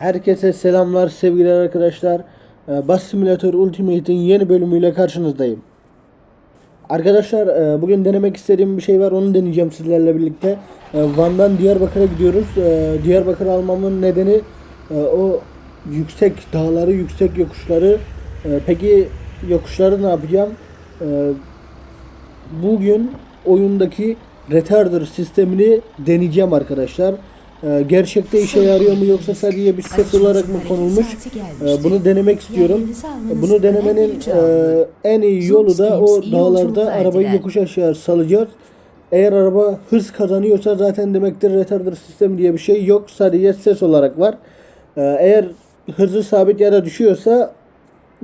Herkese selamlar sevgili arkadaşlar. Ee, Bus Simulator Ultimate'in yeni bölümüyle karşınızdayım. Arkadaşlar e, bugün denemek istediğim bir şey var onu deneyeceğim sizlerle birlikte. E, Van'dan Diyarbakır'a gidiyoruz. E, Diyarbakır almamın nedeni o yüksek dağları, yüksek yokuşları. Peki yokuşları ne yapacağım? Bugün oyundaki retarder sistemini deneyeceğim arkadaşlar. Ee, gerçekte işe yarıyor mu yoksa sadece bir ses olarak mı konulmuş? Ee, bunu denemek istiyorum. Bunu denemenin e, en iyi yolu da o dağlarda arabayı yokuş aşağı salacağız. Eğer araba hız kazanıyorsa zaten demektir retarder sistemi diye bir şey yok. Sadece ses olarak var. Ee, eğer hızı sabit da düşüyorsa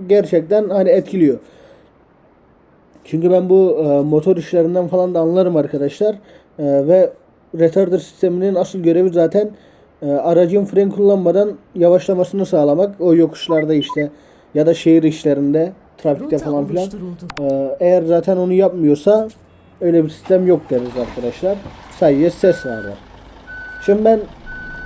gerçekten hani etkiliyor. Çünkü ben bu e, motor işlerinden falan da anlarım arkadaşlar. E, ve retarder sisteminin asıl görevi zaten e, aracın fren kullanmadan yavaşlamasını sağlamak. O yokuşlarda işte ya da şehir işlerinde, trafikte falan filan. E, eğer zaten onu yapmıyorsa öyle bir sistem yok deriz arkadaşlar. Sadece ses var. Şimdi ben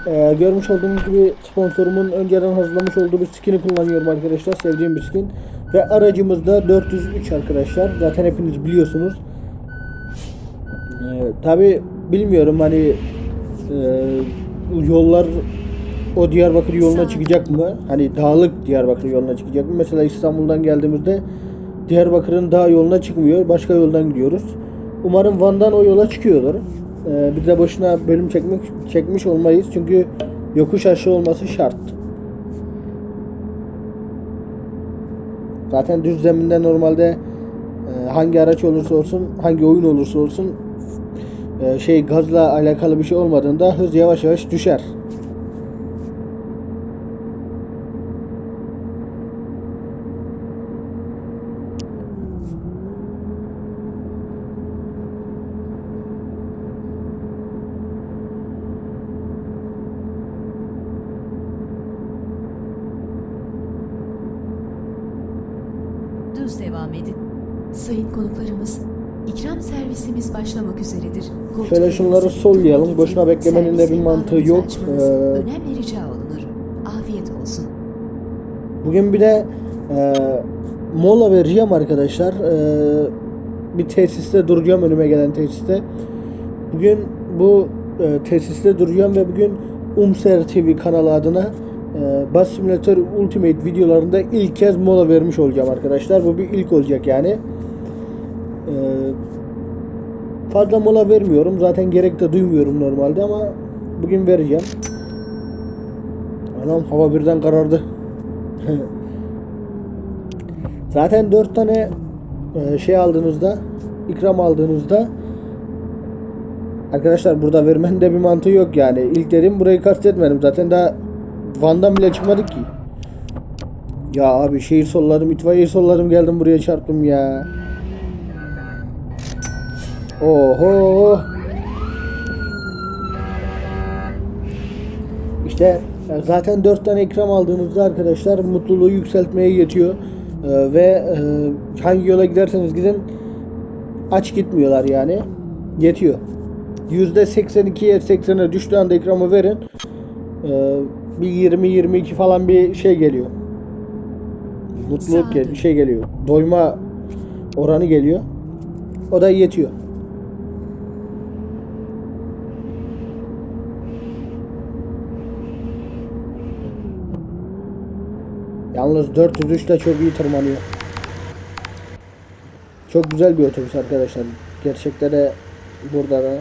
e, görmüş olduğunuz gibi sponsorumun önceden hazırlamış olduğu bir skin'i kullanıyorum arkadaşlar. Sevdiğim bir skin. Ve aracımız da 403 arkadaşlar. Zaten hepiniz biliyorsunuz. Ee, Tabi bilmiyorum hani e, yollar o Diyarbakır yoluna çıkacak mı? Hani dağlık Diyarbakır yoluna çıkacak mı? Mesela İstanbul'dan geldiğimizde Diyarbakır'ın dağ yoluna çıkmıyor. Başka yoldan gidiyoruz. Umarım Van'dan o yola çıkıyordur. Ee, biz de boşuna bölüm çekmek çekmiş olmayız. Çünkü yokuş aşağı olması şart. Zaten düz zeminde normalde e, hangi araç olursa olsun, hangi oyun olursa olsun e, şey gazla alakalı bir şey olmadığında hız yavaş yavaş düşer. Düz devam edin. Sayın konuklarımız, ikram servisimiz başlamak üzeredir. Şöyle şunları sollayalım. Boşuna beklemenin de bir mantığı yok. Ee, önemli rica olunur. Afiyet olsun. Bugün bir de e, mola vereceğim arkadaşlar. E, bir tesiste duracağım önüme gelen tesiste. Bugün bu e, tesiste duracağım ve bugün Umser TV kanalı adına e, Bus Simulator Ultimate videolarında ilk kez mola vermiş olacağım arkadaşlar. Bu bir ilk olacak yani. E, fazla mola vermiyorum. Zaten gerek de duymuyorum normalde ama bugün vereceğim. Anam hava birden karardı. Zaten 4 tane e, şey aldığınızda, ikram aldığınızda arkadaşlar burada vermenin de bir mantığı yok yani. İlk dedim burayı kastetmedim. Zaten daha Van'dan bile çıkmadık ki. Ya abi şehir solladım, itfaiye solladım geldim buraya çarptım ya. Oho. İşte e, zaten 4 tane ikram aldığınızda arkadaşlar mutluluğu yükseltmeye yetiyor. E, ve e, hangi yola giderseniz gidin aç gitmiyorlar yani. Yetiyor. %82'ye 80'e düştüğü anda ikramı verin. Bir 20-22 falan bir şey geliyor. Mutluluk gel şey geliyor. Doyma oranı geliyor. O da yetiyor. Yalnız 403 de çok iyi tırmanıyor. Çok güzel bir otobüs arkadaşlar. Gerçekte de burada da.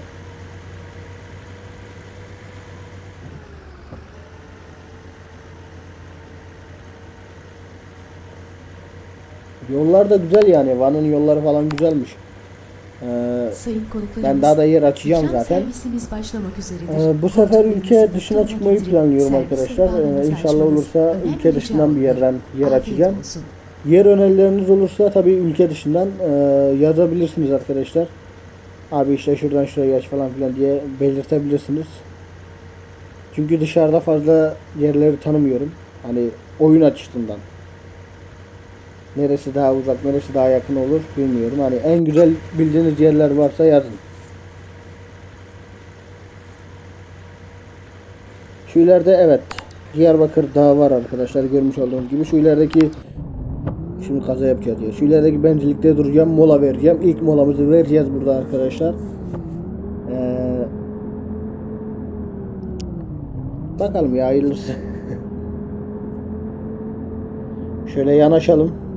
Yollar da güzel yani. Van'ın yolları falan güzelmiş. Ee, Sayın ben daha da yer açacağım zaten. başlamak üzeredir. Ee, bu sefer ülke dışına çıkmayı planlıyorum arkadaşlar. Ee, inşallah olursa ülke dışından bir yerden yer açacağım. Yer önerileriniz olursa tabii ülke dışından e, yazabilirsiniz arkadaşlar. Abi işte şuradan şuraya geç falan filan diye belirtebilirsiniz. Çünkü dışarıda fazla yerleri tanımıyorum. Hani oyun açısından. Neresi daha uzak, neresi daha yakın olur bilmiyorum. Hani en güzel bildiğiniz yerler varsa yazın. Şu ileride evet Diyarbakır Dağı var arkadaşlar görmüş olduğunuz gibi. Şu ilerideki Şimdi kaza yapacağız ya. Şu ilerideki benzinlikte duracağım. Mola vereceğim. İlk molamızı vereceğiz burada arkadaşlar. Ee, bakalım ya hayırlısı. Şöyle yanaşalım.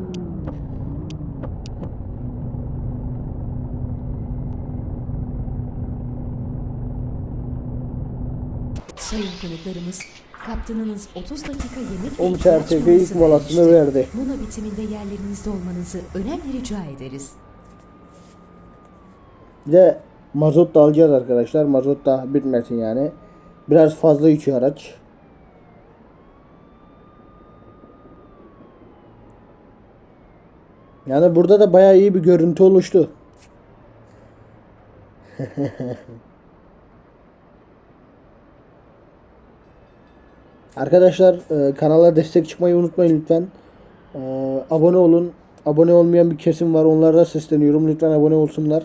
Sayın konuklarımız, kaptanınız 30 dakika yemek ve Um ihtiyaç TRTV ilk molası molasını vermiştir. verdi. Mola bitiminde yerlerinizde olmanızı önemli rica ederiz. Bir de mazot da alacağız arkadaşlar. Mazot da bitmesin yani. Biraz fazla içiyor araç. Yani burada da bayağı iyi bir görüntü oluştu. Arkadaşlar e, kanala destek çıkmayı unutmayın lütfen. E, abone olun. Abone olmayan bir kesim var. Onlara sesleniyorum. Lütfen abone olsunlar.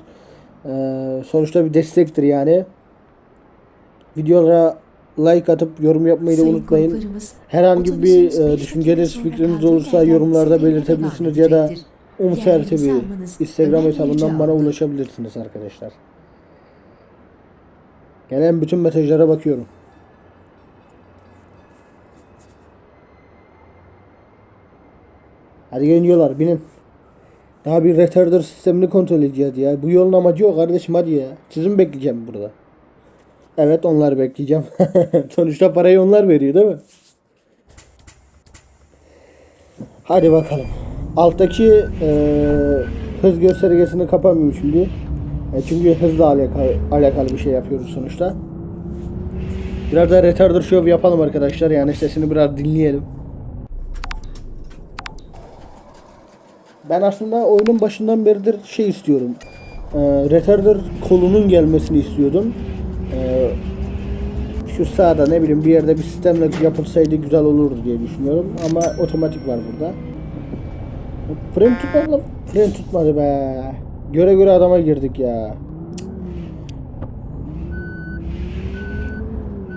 E, sonuçta bir destektir yani. Videolara like atıp yorum yapmayı da unutmayın. Herhangi bir e, düşünceniz, fikriniz olursa yorumlarda belirtebilirsiniz ya da almanız Instagram hesabından bana ulaşabilirsiniz arkadaşlar. Gelen bütün mesajlara bakıyorum. Hadi gelin diyorlar binin. Daha bir retarder sistemini kontrol edeceğiz ya. Bu yolun amacı o kardeşim hadi ya. Sizin bekleyeceğim burada? Evet onları bekleyeceğim. Sonuçta parayı onlar veriyor değil mi? Hadi bakalım. Alttaki eee, hız göstergesini kapamıyorum şimdi. E, çünkü hızla alakalı, alakalı bir şey yapıyoruz sonuçta. Biraz da retarder show yapalım arkadaşlar. Yani sesini biraz dinleyelim. Ben aslında oyunun başından beridir şey istiyorum. E, retarder kolunun gelmesini istiyordum. E, şu sağda ne bileyim bir yerde bir sistemle yapılsaydı güzel olurdu diye düşünüyorum. Ama otomatik var burada. Fren tutmadı lan. Fren tutmadı be. Göre göre adama girdik ya.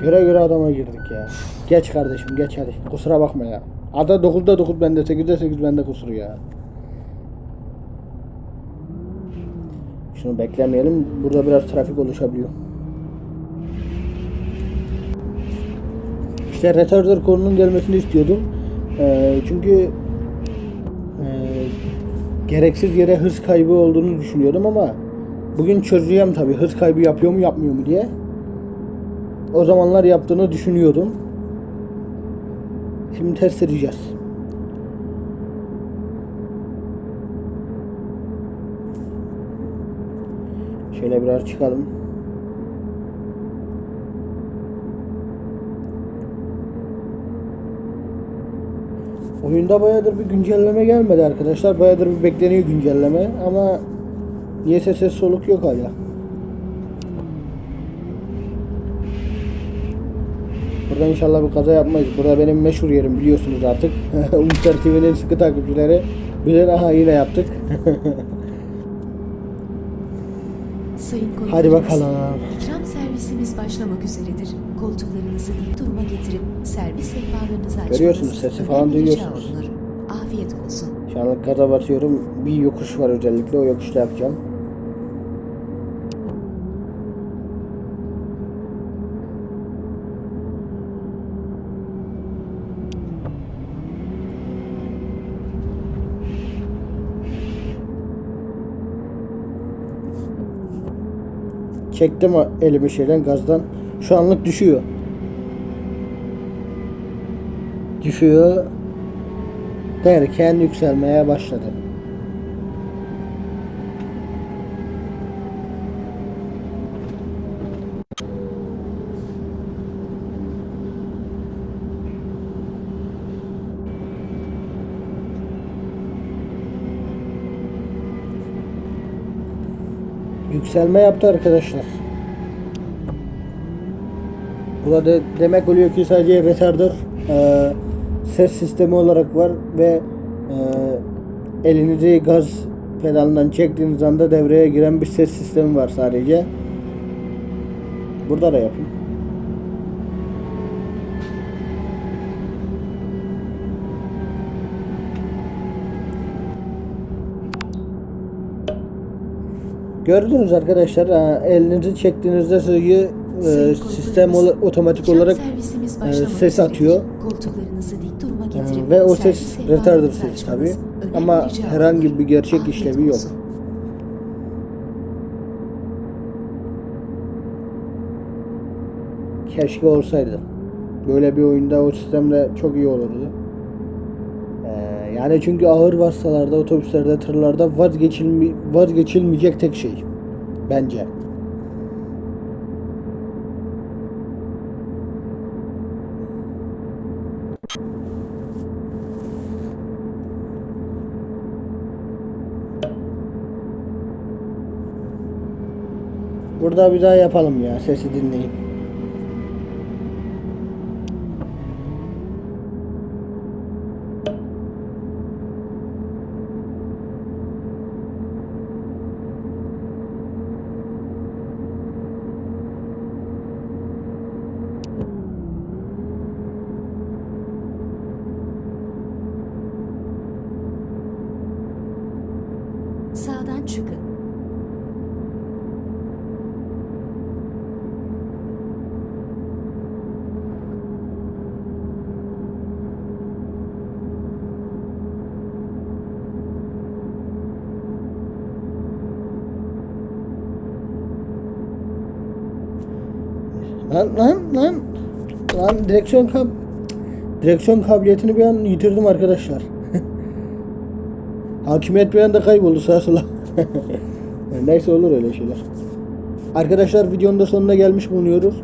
Göre göre adama girdik ya. Geç kardeşim geç hadi. Kusura bakma ya. Ada 9'da 9 bende 8'de 8 bende kusur ya. Şunu beklemeyelim. Burada biraz trafik oluşabiliyor. İşte retarder konunun gelmesini istiyordum. Ee, çünkü e, gereksiz yere hız kaybı olduğunu düşünüyordum ama bugün çözeceğim tabii hız kaybı yapıyor mu yapmıyor mu diye. O zamanlar yaptığını düşünüyordum. Şimdi test edeceğiz. Şöyle biraz çıkalım. Oyunda bayağıdır bir güncelleme gelmedi arkadaşlar. Bayağıdır bir bekleniyor güncelleme ama niyeyse ses soluk yok hala. Burada inşallah bir kaza yapmayız. Burada benim meşhur yerim biliyorsunuz artık. Umutlar TV'nin sıkı takipçileri bilir aha yine yaptık. Sayın konuklarımız, Hadi bakalım. ikram servisimiz başlamak üzeredir. Koltuklarınızı dik duruma getirip servis sehpalarınızı açmanız Görüyorsunuz, sesi falan duyuyorsunuz. Afiyet olsun. Şu an gaza batıyorum. Bir yokuş var özellikle o yokuşta yapacağım. Çektim elimi şeyden gazdan. Şu anlık düşüyor. Düşüyor. Derken yükselmeye başladı. Yükselme yaptı arkadaşlar. Burada demek oluyor ki sadece retarder e, ses sistemi olarak var ve e, elinizi gaz pedalından çektiğiniz anda devreye giren bir ses sistemi var sadece. Burada da yapayım. Gördünüz arkadaşlar elinizi çektiğinizde sayıyı e, sistem otomatik olarak e, ses atıyor. E, ve o ses retarder açmanız tabi. Ama herhangi bir gerçek işlevi yok. Keşke olsaydı. Böyle bir oyunda o sistemle çok iyi olurdu. Yani çünkü ağır vasıtalarda, otobüslerde, tırlarda vazgeçilmi vazgeçilmeyecek tek şey. Bence. Burada bir daha yapalım ya sesi dinleyin. Sağdan çıkın. Lan lan lan. Lan direksiyon kab direksiyon kabiliyetini bir an yitirdim arkadaşlar. Hakimiyet bir anda kayboldu sağa sola. Neyse olur öyle şeyler. Arkadaşlar videonun da sonuna gelmiş bulunuyoruz.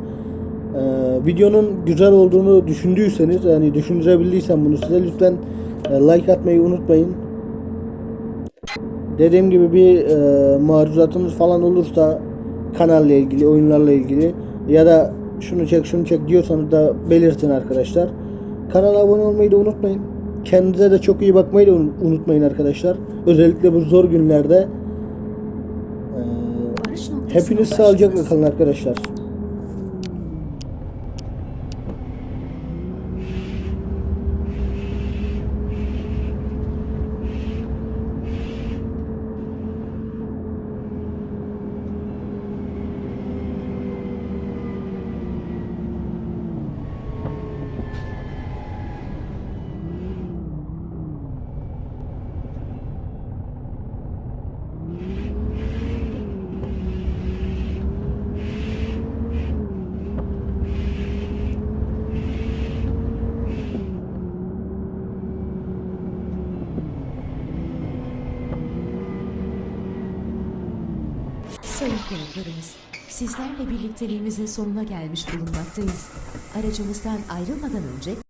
Ee, videonun güzel olduğunu düşündüyseniz yani düşündürebildiysem bunu size lütfen e, like atmayı unutmayın. Dediğim gibi bir e, maruzatınız falan olursa kanalla ilgili, oyunlarla ilgili ya da şunu çek şunu çek diyorsanız da belirtin arkadaşlar. Kanala abone olmayı da unutmayın. Kendinize de çok iyi bakmayı da un- unutmayın arkadaşlar. Özellikle bu zor günlerde. E, hepiniz sağlıcakla kalın arkadaşlar. Sayın konuklarımız, sizlerle birlikteliğimizin sonuna gelmiş bulunmaktayız. Aracımızdan ayrılmadan önce